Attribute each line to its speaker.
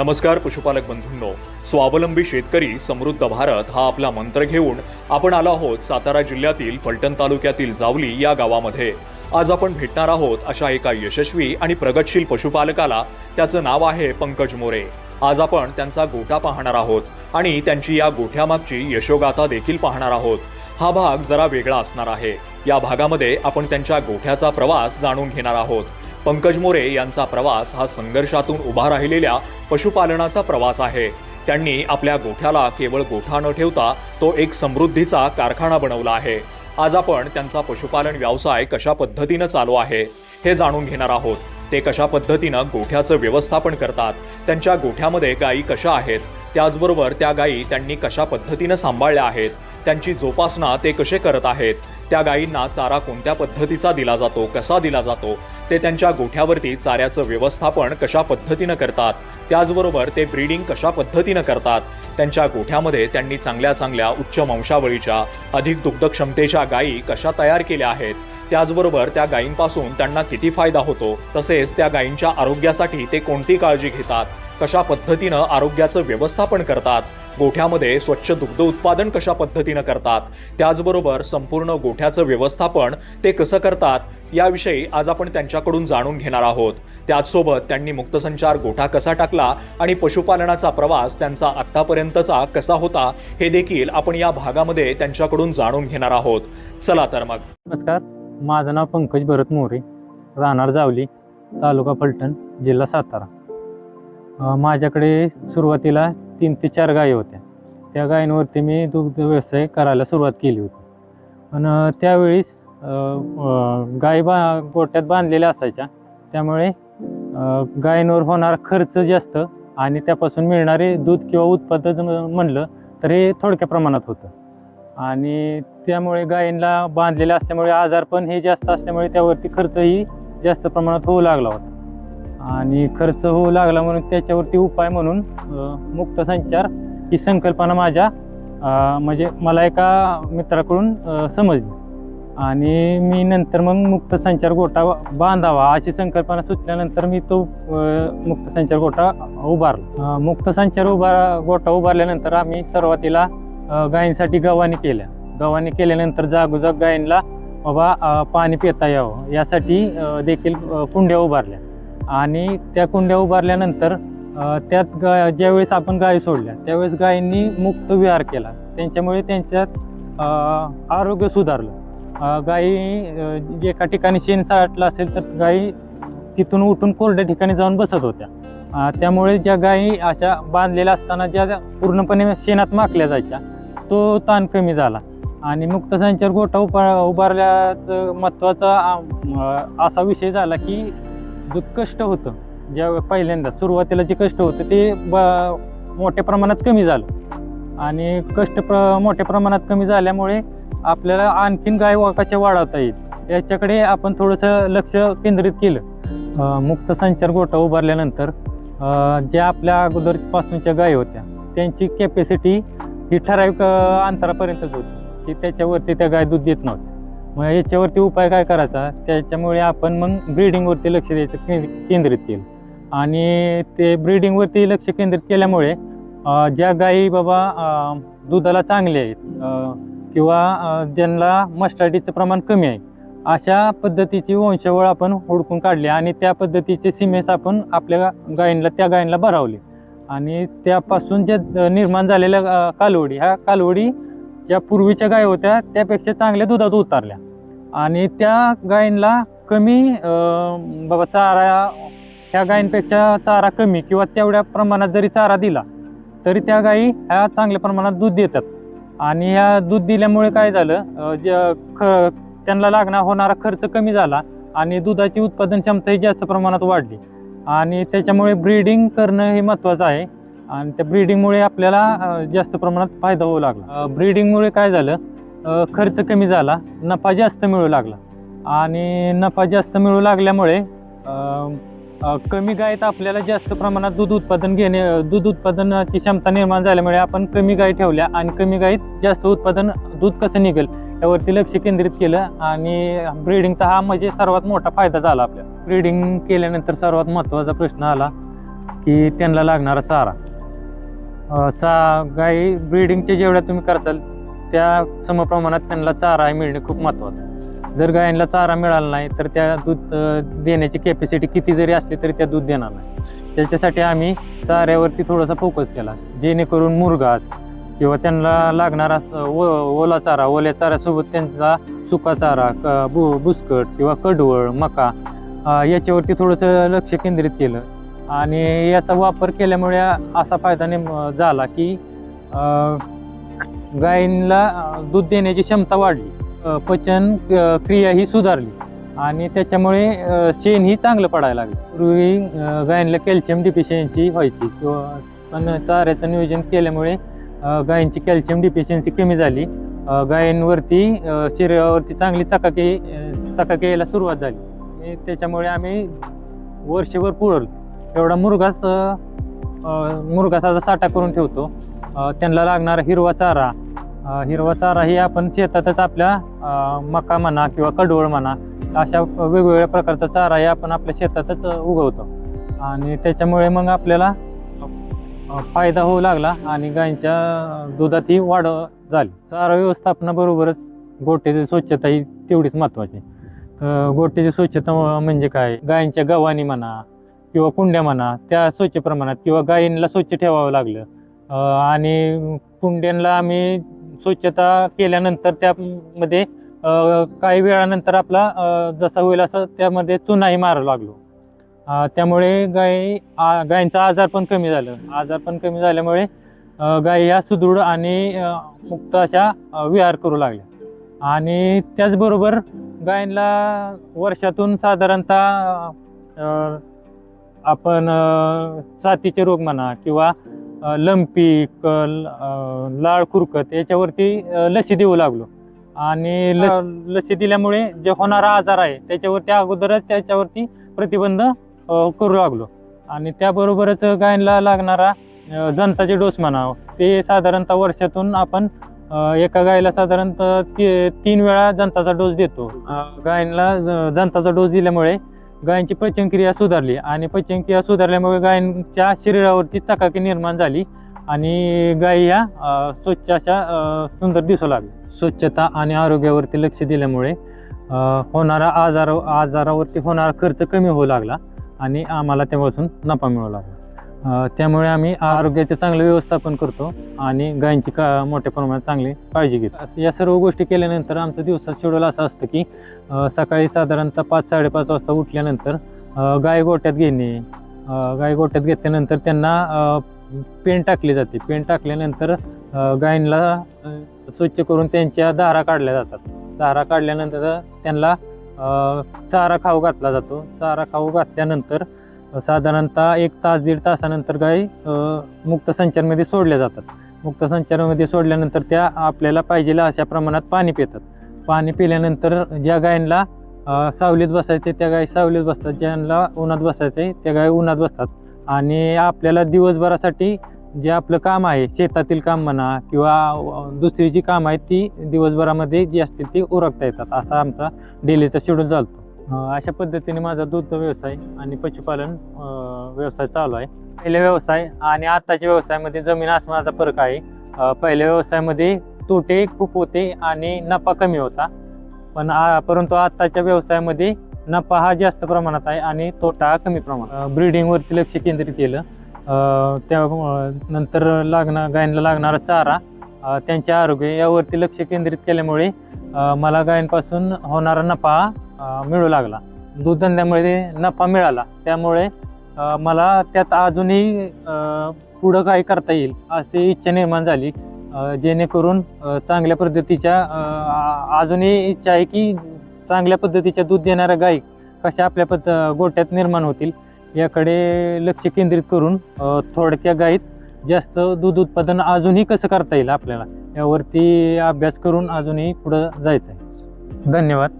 Speaker 1: नमस्कार पशुपालक बंधूंनो. स्वावलंबी शेतकरी समृद्ध भारत हा आपला मंत्र घेऊन आपण आलो आहोत सातारा जिल्ह्यातील फलटण तालुक्यातील जावली या गावामध्ये. आज आपण भेटणार आहोत अशा एका यशस्वी आणि प्रगतशील पशुपालकाला. त्याचं नाव आहे पंकज मोरे. आज आपण त्यांचा गोठा पाहणार आहोत आणि त्यांची या गोठ्यामागची यशोगाथा देखील पाहणार आहोत. हा भाग जरा वेगळा असणार आहे. या भागामध्ये आपण त्यांच्या गोठ्याचा प्रवास जाणून घेणार आहोत. पंकज मोरे यांचा प्रवास हा संघर्षातून उभा राहिलेल्या पशुपालनाचा प्रवास आहे. त्यांनी आपल्या गोठ्याला केवळ गोठा न ठेवता तो एक समृद्धीचा कारखाना बनवला आहे. आज आपण त्यांचा पशुपालन व्यवसाय कशा पद्धतीनं चालू आहे हे जाणून घेणार आहोत. ते कशा पद्धतीनं गोठ्याचं व्यवस्थापन करतात त्यांच्या गोठ्यामध्ये गायी कशा आहेत त्याचबरोबर त्या गायी त्यांनी कशा पद्धतीनं सांभाळल्या आहेत त्यांची जोपासना ते कसे करत आहेत त्या गायींना चारा कोणत्या पद्धतीचा दिला जातो कसा दिला जातो ते त्यांच्या गोठ्यावरती चाऱ्याचं व्यवस्थापन कशा पद्धतीनं करतात त्याचबरोबर ते ब्रीडिंग कशा पद्धतीनं करतात त्यांच्या गोठ्यामध्ये त्यांनी चांगल्या चांगल्या उच्च वंशावळीच्या अधिक दुग्धक्षमतेच्या गायी कशा तयार केल्या आहेत त्याचबरोबर त्या गायींपासून त्यांना किती फायदा होतो तसेच त्या गायींच्या आरोग्यासाठी ते कोणती काळजी घेतात कशा पद्धतीनं आरोग्याचं व्यवस्थापन करतात? गोठ्यामध्ये स्वच्छ दुग्ध उत्पादन कशा पद्धतीनं करतात? त्याचबरोबर संपूर्ण गोठ्याचं व्यवस्थापन ते कसं करतात? याविषयी आज आपण त्यांच्याकडून जाणून घेणार आहोत. त्याचसोबत त्यांनी मुक्तसंचार गोठा कसा टाकला आणि पशुपालनाचा प्रवास त्यांचा आत्तापर्यंतचा कसा होता हे देखील आपण या भागामध्ये त्यांच्याकडून जाणून घेणार आहोत. चला तर मग.
Speaker 2: नमस्कार. माझं नाव पंकज भरत मोरे राहणार जावली तालुका फलटण जिल्हा सातारा. माझ्याकडे सुरुवातीला तीन ते चार गायी होत्या. त्या गायींवरती मी दुग्ध व्यवसाय करायला सुरुवात केली होती. पण त्यावेळीस गाय गायी बा गोट्यात बांधलेल्या असायच्या. त्यामुळे गायींवर होणारा खर्च जास्त आणि त्यापासून मिळणारे दूध किंवा उत्पादन म्हणलं तर हे थोडक्या प्रमाणात होतं. आणि त्यामुळे गायींना बांधलेलं असल्यामुळे आजार पण हे जास्त असल्यामुळे त्यावरती खर्चही जास्त प्रमाणात होऊ लागला होता. आणि खर्च होऊ लागला म्हणून त्याच्यावरती उपाय म्हणून मुक्त संचार ही संकल्पना माझ्या म्हणजे मला एका मित्राकडून समजली. आणि मी नंतर मग मुक्त संचार गोटा बांधावा अशी संकल्पना सुचल्यानंतर मी तो मुक्त संचार गोटा उभारला. मुक्त संचार उभार गोटा उभारल्यानंतर आम्ही सुरुवातीला गायींसाठी गव्हाणी केल्या. गव्हाणी केल्यानंतर जागोजाग गायींना बाबा पाणी पिता यावं. यासाठी देखील कुंड्या उभारल्या. आणि त्या कुंड्या उभारल्यानंतर त्यात गा ज्यावेळेस आपण गायी सोडल्या त्यावेळेस गायींनी मुक्त विहार केला. त्यांच्यामुळे त्यांच्यात आरोग्य सुधारलं. गायी एका ठिकाणी शेण साठलं असेल तर गायी तिथून उठून कोरड्या ठिकाणी जाऊन बसत होत्या. त्यामुळे ज्या गायी अशा बांधलेल्या असताना ज्या पूर्णपणे शेणात माकल्या जायच्या तो ताण कमी झाला. आणि मुक्त संचार गोठा उभा उभारल्यात महत्त्वाचा असा विषय झाला की जो कष्ट होतं ज्या पहिल्यांदा सुरुवातीला जे कष्ट होतं ते ब मोठ्या प्रमाणात कमी झालं. आणि कष्ट प्र मोठ्या प्रमाणात कमी झाल्यामुळे आपल्याला आणखीन गाय वा- कशा वाढवता येईल. याच्याकडे आपण थोडंसं लक्ष केंद्रित केलं. मुक्त संचार गोठा उभारल्यानंतर ज्या आपल्या अगोदरपासूनच्या गायी होत्या त्यांची कॅपॅसिटी ही ठराविक अंतरापर्यंतच होती. की त्याच्यावरती त्या गाय दूध देत नव्हत्या. मग याच्यावरती उपाय काय करायचा? त्याच्यामुळे आपण मग ब्रीडिंगवरती लक्ष द्यायचं केंद्रित केलं. आणि ते ब्रीडिंगवरती लक्ष केंद्रित केल्यामुळे ज्या गायी बाबा दुधाला चांगले आहेत किंवा ज्यांना मस्टार्डीचं प्रमाण कमी आहे अशा पद्धतीची वंशावळ आपण हुडकून काढली आणि त्या पद्धतीचे सिमेस आपण आपल्या गायींना त्या गायींना भरावले. आणि त्यापासून जे निर्माण झालेल्या कालवडी ह्या कालवडी ज्या पूर्वीच्या गाय होत्या त्यापेक्षा चांगल्या दुधात उतारल्या. आणि त्या गायींना कमी बाबा चारा ह्या गायींपेक्षा चारा कमी किंवा तेवढ्या प्रमाणात जरी चारा दिला तरी त्या गायी ह्या चांगल्या प्रमाणात दूध देतात. आणि ह्या दूध दिल्यामुळे काय झालं जे ज- ख त्यांना लागणार होणारा खर्च कमी झाला आणि दुधाची उत्पादन क्षमताही जास्त प्रमाणात वाढली. आणि त्याच्यामुळे ब्रीडिंग करणं हे महत्त्वाचं आहे. आणि त्या ब्रीडिंगमुळे आपल्याला जास्त प्रमाणात फायदा होऊ लागला. ब्रीडिंगमुळे काय झालं? खर्च कमी झाला नफा जास्त मिळू लागला. आणि नफा जास्त मिळू लागल्यामुळे कमी गायीत आपल्याला जास्त प्रमाणात दूध उत्पादन घेणे दूध उत्पादनाची क्षमता निर्माण झाल्यामुळे आपण कमी गायी ठेवल्या आणि कमी गायीत जास्त उत्पादन दूध कसं निघेल यावरती लक्ष केंद्रित केलं आणि ब्रीडिंगचा हा म्हणजे सर्वात मोठा फायदा झाला आपल्याला. ब्रीडिंग केल्यानंतर सर्वात महत्त्वाचा प्रश्न आला की त्यांना लागणारा चारा. चा गाई ब्रीडिंगचे जेवढ्या तुम्ही करताल त्या समप्रमाणात त्यांना चारा मिळणे खूप महत्त्वाचं आहे. जर गायींना चारा मिळाला नाही तर त्या दूध देण्याची कॅपॅसिटी किती जरी असली तरी त्या दूध देणार नाही त्याच्यासाठी आम्ही चाऱ्यावरती थोडासा फोकस केला जेणेकरून मुरघास किंवा त्यांना लागणारा ओ ओला चारा ओल्या चाऱ्यासोबत त्यांचा सुका चारा क बु बुसकट किंवा कडवळ मका याच्यावरती थोडंसं लक्ष केंद्रित केलं आणि याचा वापर केल्यामुळे असा फायदा नेम झाला की गायींना दूध देण्याची क्षमता वाढली. पचन क्रिया ही सुधारली आणि त्याच्यामुळे शेण ही चांगलं पडायला लागलं. पूर्वी गायींना कॅल्शियम डिफिशियन्सी व्हायची किंवा पण चाऱ्याचं नियोजन केल्यामुळे गायींची कॅल्शियम डिफिशियन्सी कमी झाली. गायींवरती शरीरावरती चांगली चकाकी अ, चकाकी यायला सुरुवात झाली. त्याच्यामुळे आम्ही वर्षभर पुरल एवढा मुरघास अ, साठा करून ठेवतो. त्यांना लागणारा हिरवा चारा. हिरवा चारा ही आपण शेतातच आपल्या मका म्हणा किंवा कडवळ म्हणा अशा वेगवेगळ्या प्रकारचा चारा हे आपण आपल्या शेतातच उगवतो. आणि त्याच्यामुळे मग आपल्याला फायदा होऊ लागला आणि गायींच्या दुधातही वाढ झाली. चारा व्यवस्थापनाबरोबरच गोट्याची स्वच्छता ही तेवढीच महत्त्वाची. गोट्याची स्वच्छता म्हणजे काय? गायींच्या गव्हाणी म्हणा किंवा कुंड्या म्हणा त्या स्वच्छ प्रमाणात किंवा गायींना स्वच्छ ठेवावं लागलं. आणि कुंड्यांना आम्ही स्वच्छता केल्यानंतर त्यामध्ये काही वेळानंतर आपला जसा होईल असं त्यामध्ये चुनाही मारावं लागलो. त्यामुळे गाय आ- गायींचं आजार पण कमी झालं. आजार पण कमी झाल्यामुळे गायी या सुदृढ आणि मुक्त अशा विहार करू लागल्या. आणि त्याचबरोबर गायींना वर्षातून साधारणतः आपण साथीचे रोग म्हणा किंवा लंपी क ल- अ, लाळ खुरकत याच्यावरती लसी देऊ लागलो. आणि ल लसी दिल्यामुळे जे होणारा आजार आहे त्याच्यावरती अगोदरच त्याच्यावरती प्रतिबंध करू लागलो. आणि त्याबरोबरच गायींना लागणारा अ, जंताचे डोस म्हणावं ते साधारणतः वर्षातून आपण एका गायीला साधारणतः ती तीन वेळा जंताचा डोस देतो. अ, गायींना ज- जंताचा डोस दिल्यामुळे गायींची पचनक्रिया सुधारली आणि पचनक्रिया सुधारल्यामुळे गायींच्या शरीरावरती चकाकी निर्माण झाली आणि गायी या स्वच्छ अशा सुंदर दिसू लागल्या. स्वच्छता आणि आरोग्यावरती लक्ष दिल्यामुळे होणारा आजार आजारावरती होणारा खर्च कमी होऊ लागला आणि आम्हाला तेव्हापासून नफा मिळू लागला. त्यामुळे आम्ही आरोग्याचे चांगलं व्यवस्थापन करतो आणि गायींची का मोठ्या प्रमाणात चांगली काळजी घेतो. असं या सर्व गोष्टी केल्यानंतर आमचं दिवसात शेड्यूल असं असतं की सकाळी साधारणतः पाच साडेपाच वाजता उठल्यानंतर गाय गोट्यात घेणे गाय गोट्यात घेतल्यानंतर त्यांना पेन टाकली जाते. पेन टाकल्यानंतर गायींना स्वच्छ करून त्यांच्या दारा काढल्या जातात. दारा काढल्यानंतर त्यांना चारा खाऊ घातला जातो. चारा खाऊ घातल्यानंतर साधारणतः एक तास दीड तासानंतर गायी मुक्त संचारमध्ये सोडल्या जातात. मुक्त संचारामध्ये सोडल्यानंतर त्या आपल्याला पाहिजे अशा प्रमाणात पाणी पितात. पाणी पिल्यानंतर ज्या गायींना सावलीत बसायचे त्या गायी सावलीत बसतात. ज्यांना उन्हात बसायचे त्या गायी उन्हात बसतात. आणि आपल्याला दिवसभरासाठी जे आपलं काम आहे शेतातील काम म्हणा किंवा दुसरी जी काम आहेत ती दिवसभरामध्ये जी असतील ती उरकता येतात. असा आमचा डेलीचा शेड्यूल चालतो. अशा पद्धतीने माझा दूध व्यवसाय आणि पशुपालन व्यवसाय चालू आहे. पहिल्या व्यवसाय आणि आत्ताच्या व्यवसायामध्ये जमीन आसमानाचा फरक आहे. पहिल्या व्यवसायामध्ये तोटे खूप होते आणि नफा कमी होता. पण परंतु आत्ताच्या व्यवसायामध्ये नफा हा जास्त प्रमाणात आहे आणि तोटा हा कमी प्रमाणात ब्रीडिंगवरती लक्ष केंद्रित केलं. त्या नंतर लागणार गायींना लागणारा चारा त्यांचे आरोग्य यावरती लक्ष केंद्रित केल्यामुळे मला गायींपासून होणारा नफा मिळू लागला. दूधधंद्यामध्ये नफा मिळाला. त्यामुळे मला त्यात अजूनही पुढं काही करता येईल अशी इच्छा निर्माण झाली. जेणेकरून चांगल्या पद्धतीच्या अजूनही इच्छा आहे की चांगल्या पद्धतीच्या दूध देणाऱ्या गायी कशा आपल्या पद्ध गोट्यात निर्माण होतील याकडे लक्ष केंद्रित करून थोडक्या गायीत जास्त दूध उत्पादन अजूनही कसं करता येईल आपल्याला यावरती अभ्यास करून अजूनही पुढं जायचं आहे धन्यवाद.